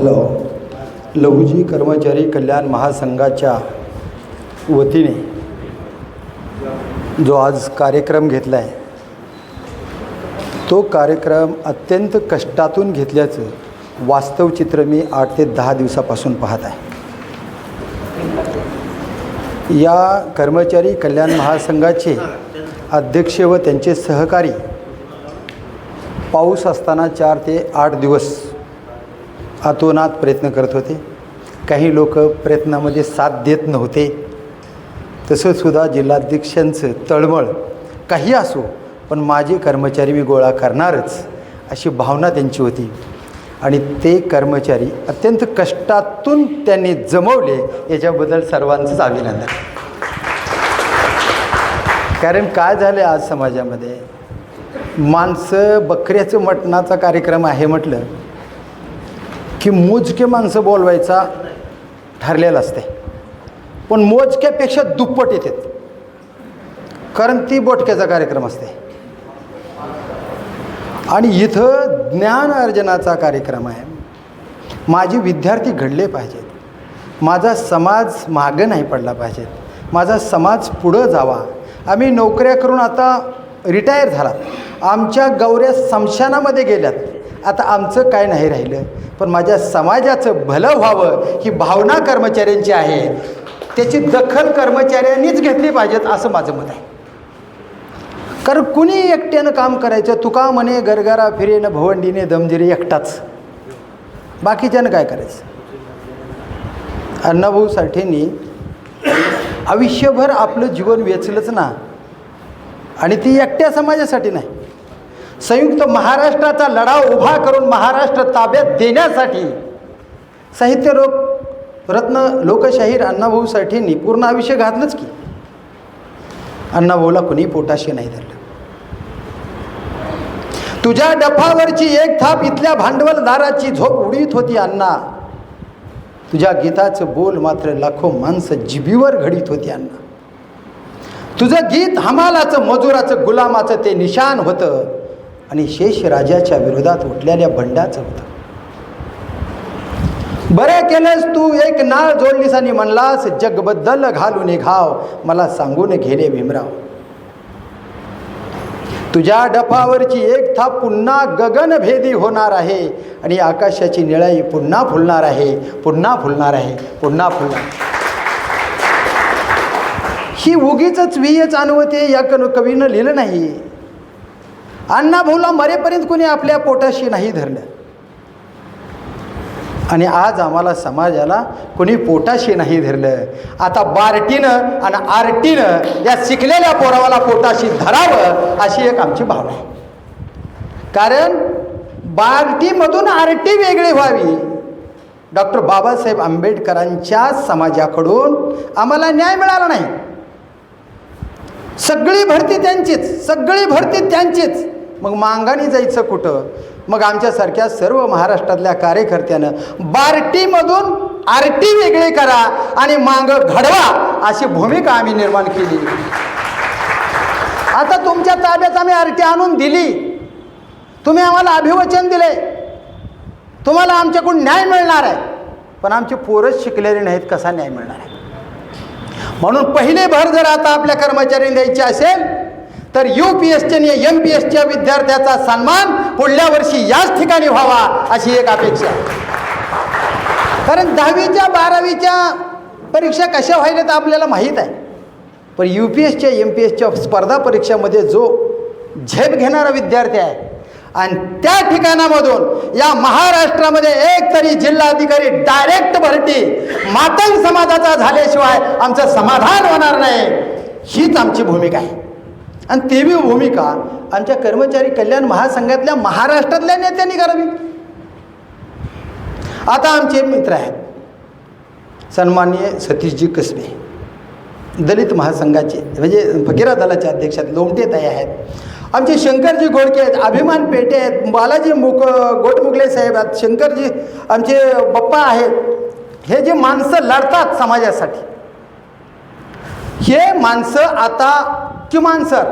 Hello लघुजी कर्मचारी कल्याण महासंघाच्या वतीने जो आज कार्यक्रम घेतला आहे तो कार्यक्रम अत्यंत कष्टातून घेतल्याचं वास्तव चित्र मी आठ ते दहा दिवसापासून पाहत आहे. या कर्मचारी कल्याण महासंघाचे अध्यक्ष व त्यांचे सहकारी पाऊस असताना चार ते आठ दिवस अतोनात प्रयत्न करत होते. काही लोक प्रयत्नामध्ये साथ देत नव्हते. तसंसुद्धा जिल्हाध्यक्षांचं तळमळ काही असो पण माझे कर्मचारी मी गोळा करणारच अशी भावना त्यांची होती. आणि ते कर्मचारी अत्यंत कष्टातून त्यांनी जमवले याच्याबद्दल सर्वांचंच अभिनंदन. कारण काय झालं आज समाजामध्ये? माणसं बकऱ्याचं मटणाचा कार्यक्रम आहे म्हटलं की मोजके माणसं बोलवायचा ठरलेलं असते पण मोजक्यापेक्षा दुप्पट येतात. कारण ती बोटक्याचा कार्यक्रम असते. आणि इथं ज्ञान अर्जनाचा कार्यक्रम आहे. माझे विद्यार्थी घडले पाहिजेत. माझा समाज मागं नाही पडला पाहिजेत. माझा समाज पुढं जावा. आम्ही नोकऱ्या करून आता रिटायर झालात. आमच्या गौऱ्या समशानामध्ये गेल्यात. आता आमचं काय नाही राहिलं? पण माझ्या समाजाचं भलं व्हावं ही भावना कर्मचाऱ्यांची आहे. त्याची दखल कर्मचाऱ्यांनीच घेतली पाहिजेत असं माझं मत आहे. कारण कुणी एकट्यानं काम करायचं तुका म्हणे गरगरा फिरेनं भवंडीने दमजिरे एकटाच. बाकीच्यानं काय करायचं? अण्णाभाऊ साठेंनी आयुष्यभर आपलं जीवन वेचलंच ना. आणि ती एकट्या समाजासाठी नाही. संयुक्त महाराष्ट्राचा लढा उभा करून महाराष्ट्र ताब्यात देण्यासाठी साहित्य लोक रत्न लोकशाहीर अण्णाभाऊ साठेंनी पूर्ण आयुष्य घातलंच की. अण्णाभाऊला कुणी पोटाशी नाही धरलं. तुझ्या डफावरची एक थाप इथल्या भांडवलदाराची झोप उडीत होती अण्णा. तुझ्या गीताचं बोल मात्र लाखो माणसं जिबीवर घडीत होती अण्णा. तुझं गीत हमालाचं मजुराचं गुलामाचं ते निशान होतं. आणि शेष राजाच्या विरोधात उठलेल्या बंडाचं होतं. बरे केलेस तू एक नाळ जोडलीस आणि म्हणलास जगबद्दल घालून घाव मला सांगून घेणे भीमराव. तुझ्या डफावरची एक थाप पुन्हा गगनभेदी होणार आहे आणि आकाशाची निळाई पुन्हा फुलणार आहे पुन्हा फुलणार आहे पुन्हा फुलणार ही उगीच वियच आणवते या कन कवीनं लिहिलं नाही. अण्णाभाऊला मरेपर्यंत कोणी आपल्या पोटाशी नाही धरलं. आणि आज आम्हाला समाजाला कोणी पोटाशी नाही धरलं. आता बार्टीनं आणि आरटीनं या शिकलेल्या पोरावाला पोटाशी धरावं अशी एक आमची भावना आहे. कारण बार्टीमधून आरटी वेगळी व्हावी. डॉक्टर बाबासाहेब आंबेडकरांच्या समाजाकडून आम्हाला न्याय मिळाला नाही. सगळी भरती त्यांचीच सगळी भरती त्यांचीच. मग मांगानी जायचं कुठं? मग आमच्यासारख्या सर्व महाराष्ट्रातल्या कार्यकर्त्यानं बार्टीमधून आरटी वेगळी करा आणि मांग घडवा अशी भूमिका आम्ही निर्माण केली. आता तुमच्या ताब्यात आम्ही आरटी आणून दिली. तुम्ही आम्हाला अभिवचन दिले. तुम्हाला आमच्याकडून न्याय मिळणार आहे. पण आमचे पोरच शिकलेले नाहीत कसा न्याय मिळणार आहे? म्हणून पहिले भर जर आता आपल्या कर्मचाऱ्यांनी द्यायची असेल तर यू पी एसच्या आणि एम पी एसच्या विद्यार्थ्याचा सन्मान पुढल्या वर्षी याच ठिकाणी व्हावा अशी एक अपेक्षा आहे. कारण दहावीच्या बारावीच्या परीक्षा कशा व्हायला तर आपल्याला माहीत आहे. पण यू पी एसच्या एम पी एसच्या स्पर्धा परीक्षामध्ये जो झेप घेणारा विद्यार्थी आहे आणि त्या ठिकाणामधून या महाराष्ट्रामध्ये एक तरी जिल्हाधिकारी डायरेक्ट भरती मातंग समाजाचा झाल्याशिवाय आमचं समाधान होणार नाही. हीच आमची भूमिका आहे. आणि ती बी भूमिका आमच्या कर्मचारी कल्याण महासंघातल्या महाराष्ट्रातल्या नेत्यांनी करावी. आता आमचे मित्र आहेत. सन्माननीय सतीशजी कसबे. दलित महासंघाचे म्हणजे फकीरा दलाचे अध्यक्ष आहेत लोमटेताई आहेत. आमचे शंकरजी घोडके आहेत अभिमान पेटे आहेत बालाजी मुक गोटमुगले साहेब आहेत शंकरजी आमचे बप्पा आहेत. हे जे माणसं लढतात समाजासाठी हे माणसं आता किमान सर.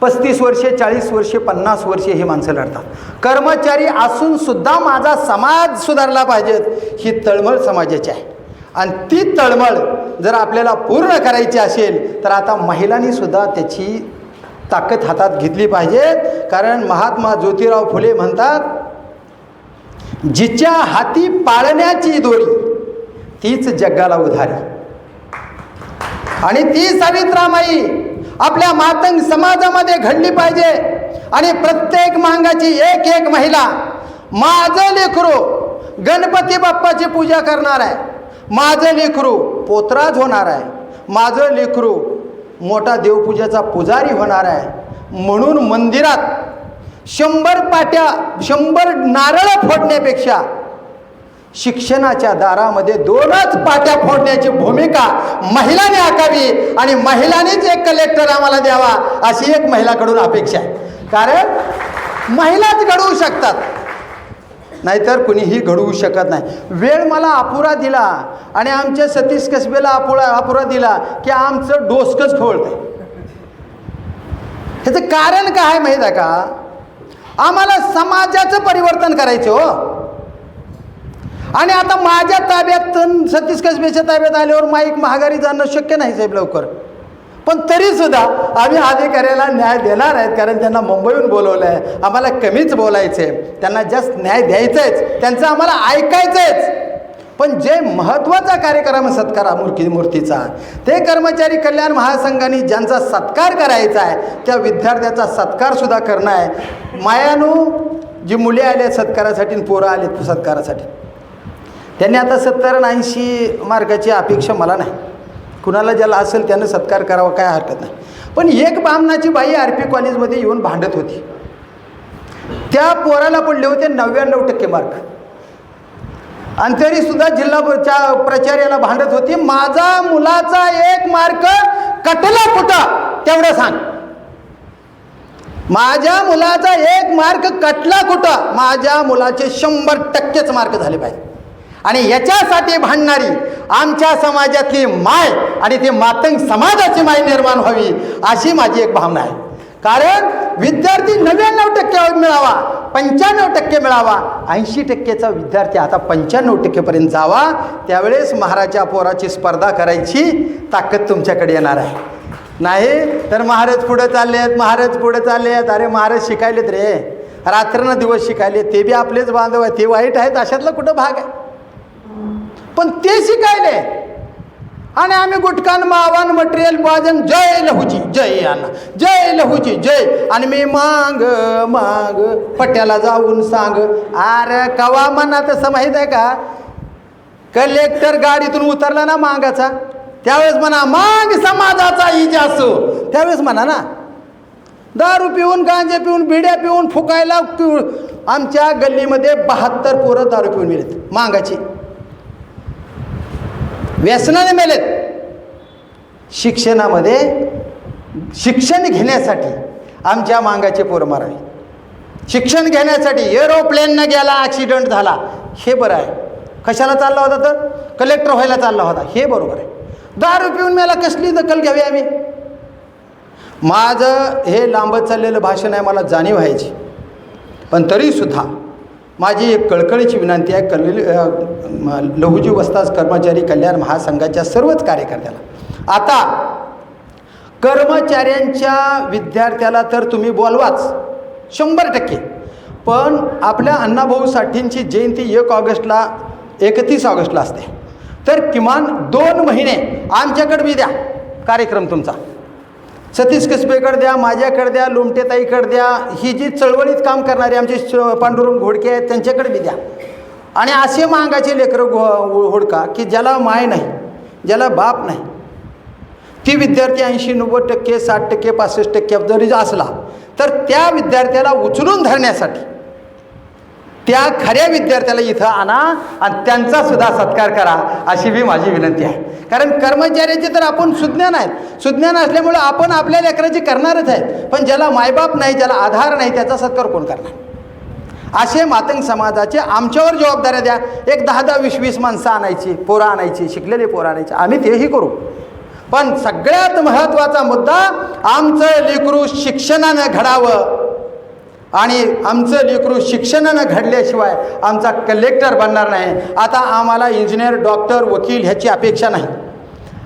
पस्तीस वर्षे चाळीस वर्षे पन्नास वर्षे ही माणसं लढतात. कर्मचारी असून सुद्धा माझा समाज सुधारला पाहिजेत ही तळमळ समाजाची आहे. आणि ती तळमळ जर आपल्याला पूर्ण करायची असेल तर आता महिलांनी सुद्धा त्याची ताकद हातात घेतली पाहिजे. कारण महात्मा ज्योतिराव फुले म्हणतात जिच्या हाती पाळण्याची दोरी तीच जगाला उधारी. आणि ती सावित्रामाई आपल्या मातंग समाजामध्ये घडली पाहिजे. आणि प्रत्येक मांगाची एक एक महिला माझं लेखरू गणपती बाप्पाची पूजा करणार आहे. माझं लेखरू पोतराज होणार आहे. माझं लेखरू मोठा देवपूजेचा पुजारी होणार आहे. म्हणून मंदिरात शंभर पाट्या शंभर नारळं फोडण्यापेक्षा शिक्षणाच्या दारामध्ये दोनच पाट्या फोडण्याची भूमिका महिलांनी आखावी आणि महिलांनीच एक कलेक्टर आम्हाला द्यावा अशी एक महिलाकडून अपेक्षा आहे. कारण महिलाच घडवू शकतात. नाहीतर कुणीही घडवू शकत नाही. वेळ मला अपुरा दिला आणि आमच्या सतीश कसबेला अपुरा अपुरा दिला की आमचं डोसकच खोळतंय. ह्याचं कारण काय माहीत आहे का? आम्हाला समाजाचं परिवर्तन करायचं हो. आणि आता माझ्या ताब्यात अन सतीश कसबेच्या ताब्यात आल्यावर माईक महागारी जाणं शक्य नाही साहेब लवकर. पण तरीसुद्धा आम्ही अधिकाऱ्याला न्याय देणार आहेत कारण त्यांना मुंबईहून बोलवलं आहे. आम्हाला कमीच बोलायचं आहे त्यांना जास्त न्याय द्यायचाच त्यांचं आम्हाला ऐकायचंच पण जे महत्त्वाचा कार्यक्रम आहे सत्कारा मूर्ती मूर्तीचा ते कर्मचारी कल्याण महासंघाने ज्यांचा सत्कार करायचा आहे त्या विद्यार्थ्याचा सत्कारसुद्धा करणं आहे. मायानू जी मुले आल्या सत्कारासाठी पोरं आले सत्कारासाठी. त्यांनी आता सत्तर आणि ऐंशी मार्काची अपेक्षा मला नाही. कुणाला ज्याला असेल त्यानं सत्कार करावा काय हरकत नाही. पण एक बामणाची बाई आर पी कॉलेजमध्ये येऊन भांडत होती. त्या पोराला पडले होते नव्याण्णव टक्के मार्क. आणि तरीसुद्धा जिल्हा प्राचार्याला भांडत होती माझा मुलाचा एक मार्क कटला कुठं? तेवढं सांग. माझ्या मुलाचा एक मार्क कटला कुठं? माझ्या मुलाचे शंभर टक्केच मार्क झाले पाहिजे. आणि याच्यासाठी भांडणारी आमच्या समाजातली माय आणि ती मातंग समाजाची माय निर्माण व्हावी अशी माझी एक भावना आहे. कारण विद्यार्थी नव्याण्णव टक्के मिळावा पंच्याण्णव टक्के मिळावा ऐंशी टक्केचा विद्यार्थी आता पंच्याण्णव टक्केपर्यंत जावा त्यावेळेस महाराजा पोराची स्पर्धा करायची ताकद तुमच्याकडे येणार आहे. नाही तर महाराज पुढे चालले आहेत महाराज पुढे चालले आहेत अरे महाराज शिकायलेत रे. रात्रनं दिवस शिकायले ते बी आपलेच बांधव आहे ते वाईट आहेत अशातला कुठं भाग आहे? पण ते शिकायले आणि आम्ही गुटकान मावान मटेरियल बाजन जय लहूजी जय अण्णा जय लहूजी जय. आणि मी मांग मांग पट्याला जाऊन सांग. अरे कवा म्हणा तसं माहीत आहे का? कलेक्टर गाडीतून उतरला ना मांगाचा. त्यावेळेस म्हणा मांग समाजाचा इज असो. त्यावेळेस म्हणा ना दारू पिऊन गांजे पिऊन बिड्या पिऊन फुकायला पिऊन आमच्या गल्लीमध्ये बहात्तर पोरं दारू पिऊन मिळत मांगाची. व्यसनाने मेलेत. शिक्षणामध्ये शिक्षण घेण्यासाठी आमच्या मांगाचे पोरमार मारावे शिक्षण घेण्यासाठी एरोप्लेननं गेला ॲक्सिडेंट झाला हे बरं आहे. कशाला चालला होता तर? कलेक्टर व्हायला चालला होता. हे बरोबर आहे. दारू पिऊन मला कसली दखल घ्यावी आम्ही? माझं हे लांबत चाललेलं भाषण आहे मला जाणीव व्हायची. पण तरीसुद्धा माझी एक कळकळीची विनंती आहे कल लघुजी वस्ताज कर्मचारी कल्याण महासंघाच्या सर्वच कार्यकर्त्याला. आता कर्मचाऱ्यांच्या विद्यार्थ्याला तर तुम्ही बोलवाच शंभर टक्के. पण आपल्या अण्णाभाऊ साठींची जयंती एक ऑगस्टला एकतीस ऑगस्टला असते. तर किमान दोन महिने आमच्याकडे बी द्या कार्यक्रम तुमचा. सतीश कसबेकडे द्या माझ्याकडे द्या लोमटेताईकडे द्या. ही जी चळवळीत काम करणारे आमचे पांडुरंग घोडके आहेत त्यांच्याकडे बी द्या. आणि असे मागाचे लेकरं घो होडका की ज्याला माय नाही ज्याला बाप नाही. ती विद्यार्थी ऐंशी नव्वद टक्के साठ टक्के पासष्ट टक्के जरी असला तर त्या विद्यार्थ्याला उचलून धरण्यासाठी त्या खऱ्या विद्यार्थ्याला इथं आणा आणि त्यांचा सुद्धा सत्कार करा अशी बी माझी विनंती आहे. कारण कर्मचाऱ्याचे तर आपण सुज्ञान आहेत. सुज्ञान असल्यामुळे आपण आपल्या लेकराची करणारच आहेत. पण ज्याला मायबाप नाही ज्याला आधार नाही त्याचा सत्कार कोण करणार? असे मातंग समाजाचे आमच्यावर जबाबदाऱ्या द्या. एक दहा दहा वीस वीस माणसं आणायची पोरं आणायची शिकलेले पोरं आणायची. आम्ही तेही करू. पण सगळ्यात महत्त्वाचा मुद्दा आमचं लेकरू शिक्षणानं घडावं. आणि आमचं लेकरू शिक्षणानं घडल्याशिवाय आमचा कलेक्टर बनणार नाही. आता आम्हाला इंजिनियर डॉक्टर वकील ह्याची अपेक्षा नाही.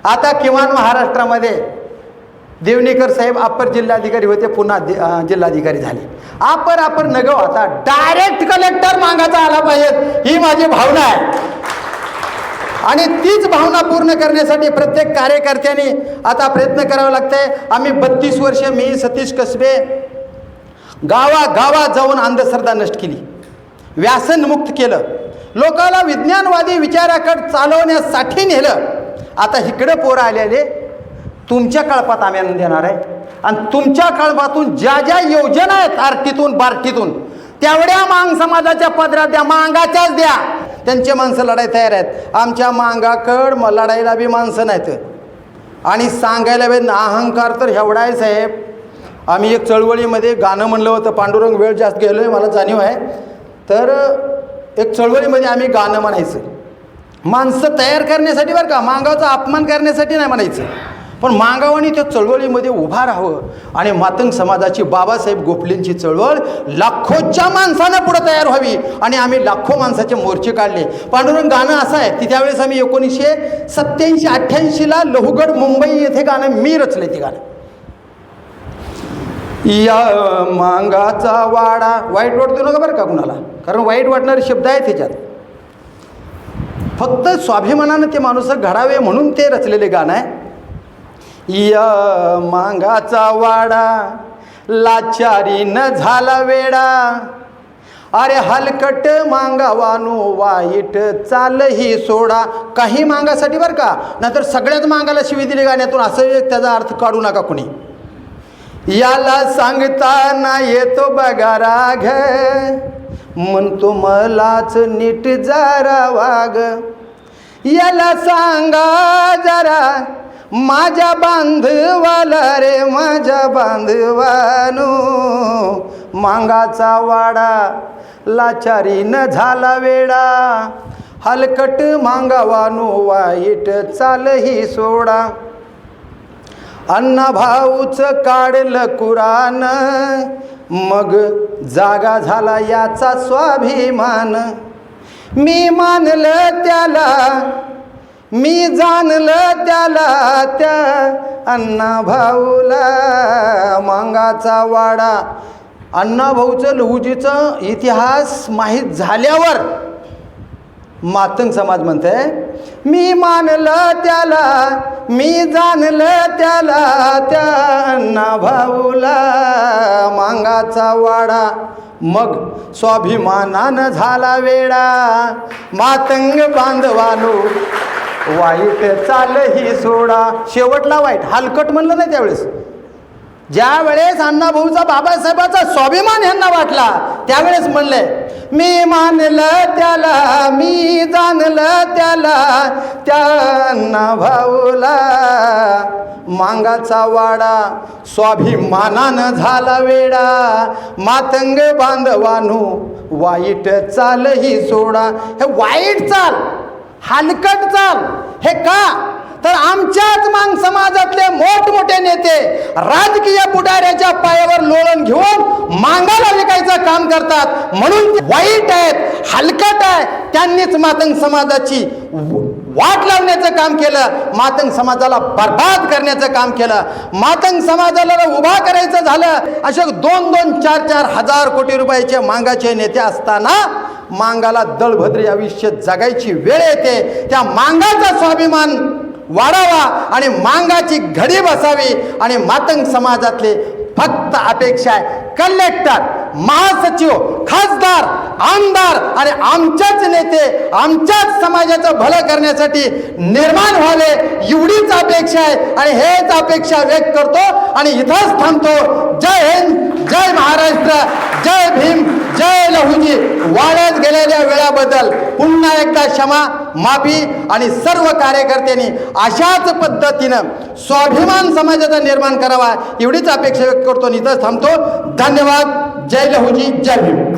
आता किमान महाराष्ट्रामध्ये देवनेकर साहेब अप्पर जिल्हाधिकारी होते पुन्हा दि- जिल्हाधिकारी झाले. अपर अपर नगव आता डायरेक्ट कलेक्टर मागायचा आला पाहिजेत ही माझी भावना आहे. आणि तीच भावना पूर्ण करण्यासाठी प्रत्येक कार्यकर्त्यांनी आता प्रयत्न करावा लागतंय. आम्ही बत्तीस वर्ष मी सतीश कसबे गावागावात जाऊन अंधश्रद्धा नष्ट केली. व्यसनमुक्त केलं. लोकाला विज्ञानवादी विचाराकडे चालवण्यासाठी नेलं. आता इकडं पोरं आलेले तुमच्या कळपात आम्ही आणून देणार आहे. आणि तुमच्या कळपातून ज्या ज्या योजना आहेत आरटीतून बार्टीतून तेवढ्या मांग समाजाच्या पदरात द्या मांगाच्याच द्या. त्यांचे माणसं लढाई तयार आहेत. आमच्या मांगाकड मग लढाईला बी माणसं नाहीत. आणि सांगायला बी अहंकार तर एवढा आहे साहेब. आम्ही एक चळवळीमध्ये गाणं म्हणलं होतं पांडुरंग वेळ जास्त गेलो आहे मला जाणीव आहे. तर एक चळवळीमध्ये आम्ही गाणं म्हणायचं. माणसं तयार करण्यासाठी बरं का मांगावचा अपमान करण्यासाठी नाही म्हणायचं. पण मांगावानी त्या चळवळीमध्ये उभा राहावं आणि मातंग समाजाची बाबासाहेब गोपलेंची चळवळ लाखोच्या माणसानं पुढं तयार व्हावी आणि आम्ही लाखो माणसाचे मोर्चे काढले. पांडुरंग गाणं असं आहे की त्यावेळेस आम्ही एकोणीसशे सत्त्याऐंशी अठ्ठ्याऐंशीला लोहगड मुंबई येथे गाणं मी रचले ते गाणं. या मांगाचा वाडा वाईट वाटतो नका बरं का कुणाला? कारण वाईट वाटणारे शब्द आहेत त्याच्यात फक्त स्वाभिमानानं ते माणूस घडावे म्हणून ते रचलेले गाणं आहे. या मांगाचा वाडा लाचारी न झाला वेडा. अरे हलकट मांगावानो वाईट चाल ही सोडा. काही मांगासाठी बरं का? नाहीतर सगळ्याच मांगाला शिवी दिली गाण्यातून. असं त्याचा अर्थ काढू नका कुणी. याला सांगताना येतो बघा राग. म्हणतो मलाच नीट जरा वाग. याला सांगा जरा माझ्या बांधवाला रे माझ्या बांधवानो. मांगाचा वाडा लाचारीनं झाला वेडा. हलकट मांगावानो वाईट चालही सोडा. अण्णा भाऊच काढलं कुराण मग जागा झाला याचा स्वाभिमान. मी मानलं त्याला मी जाणलं त्याला त्या अण्णा भाऊला मांगाचा वाडा. अण्णा भाऊचं लहुजीचं इतिहास माहीत झाल्यावर मातंग समाज म्हणते मी मानलं त्याला मी जाणलं त्याला त्या भाऊला मांगाचा वाडा. मग स्वाभिमानानं झाला वेडा. मातंग बांधवानो वाईट चाल ही सोडा. शेवटला वाईट हलकट म्हणलं नाही त्यावेळेस. ज्या वेळेस अण्णाभाऊचा बाबासाहेबाचा स्वाभिमान यांना वाटला त्यावेळेस म्हणले मी मानलं त्याला मी जाणलं त्याला त्या भाऊला मांगाचा वाडा स्वाभिमानानं झाला वेडा. मातंग बांधवानू वाईट चाल ही सोडा. हे वाईट चाल हलकट चाल हे का? तर आमच्याच मांग समाजातले मोठमोठे नेते राजकीय पुढाऱ्याच्या पायावर लोळण घेऊन मांगाला विकायचं काम करतात. म्हणून वाईट आहेत हलकट आहे. त्यांनीच मातंग समाजाची वाट लावण्याचं काम केलं. मातंग समाजाला बर्बाद करण्याचं काम केलं. मातंग समाजाला उभा करायचं झालं. असे दोन दोन चार चार हजार कोटी रुपयाचे मांगाचे नेते असताना मांगाला दळभद्री आयुष्य जगायची वेळ येते. त्या मांगाचा स्वाभिमान वाढावा आणि मांगाची घडी बसावी आणि मातंग समाजातले फक्त अपेक्षा आहे. कलेक्टर महासचिव खासदार आमदार आणि आमच्याच नेते आमच्याच समाजाचं भलं करण्यासाठी निर्माण व्हावे एवढीच अपेक्षा आहे आणि हेच अपेक्षा व्यक्त करतो आणि इथंच थांबतो. जय हिंद जय महाराष्ट्र जय भीम जय लहुजी. वाढत गेलेल्या वेळाबद्दल पुन्हा एकदा क्षमा माफी आणि सर्व कार्यकर्त्यांनी अशाच पद्धतीनं स्वाभिमान समाजाचा निर्माण करावा एवढीच अपेक्षा व्यक्त करतो. आणि इथं थांबतो. धन्यवाद. जय लहूजी. जय भीम.